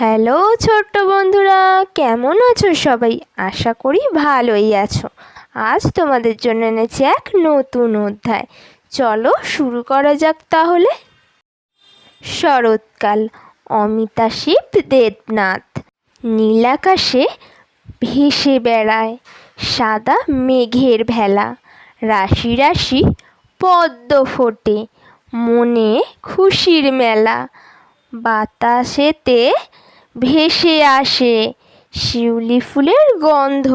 Hello ছোট্ট বন্ধুরা, কেমন আছো সবাই? আশা করি ভালোই আছো। আজ তোমাদের জন্য এনেছি এক নতুন অধ্যায়। চলো শুরু করা যাক তাহলে। শরৎকাল, অমিতা শিব দেবনাথ। নীলাকাশে ভেসে বেড়ায় সাদা মেঘের ভেলা। রাশি রাশি পদ্ম ফোটে মনে খুশির মেলা। বাতাসেতে ভেসে আসে শিউলি ফুলের গন্ধ।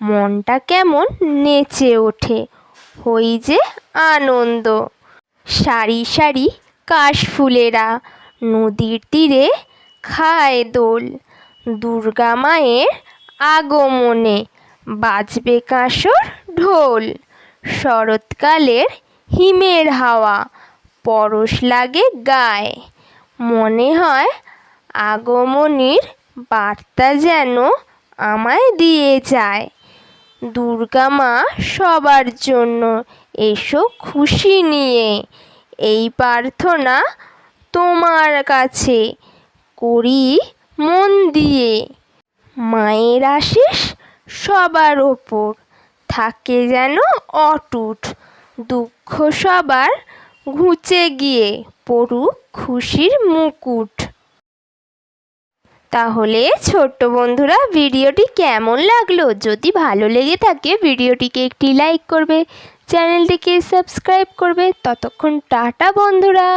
মনটা কেমন নেচে ওঠে, হই যে আনন্দ। সারি সারি কাশফুলেরা নদীর তীরে খায় দোল। দুর্গা মায়ের আগমনে বাজবে কাঁসর ঢোল। শরৎকালের হিমের হাওয়া পরশ লাগে গায়ে। মনে হয় আগমনীর বার্তা যেন আমায় দিয়ে যায়। দুর্গা মা সবার জন্য এসো খুশি নিয়ে। এই প্রার্থনা তোমার কাছে করি মন দিয়ে। মায়ের আশিস সবার ওপর থাকে যেন অটুট। দুঃখ সবার ঘুচে গিয়ে পড়ুক খুশির মুকুট। তাহলে ছোট্ট বন্ধুরা, ভিডিওটি কেমন লাগল? যদি ভালো লেগে থাকে, ভিডিওটিকে একটি লাইক করবে, চ্যানেলটিকে সাবস্ক্রাইব করবে। ততক্ষণ টাটা বন্ধুরা।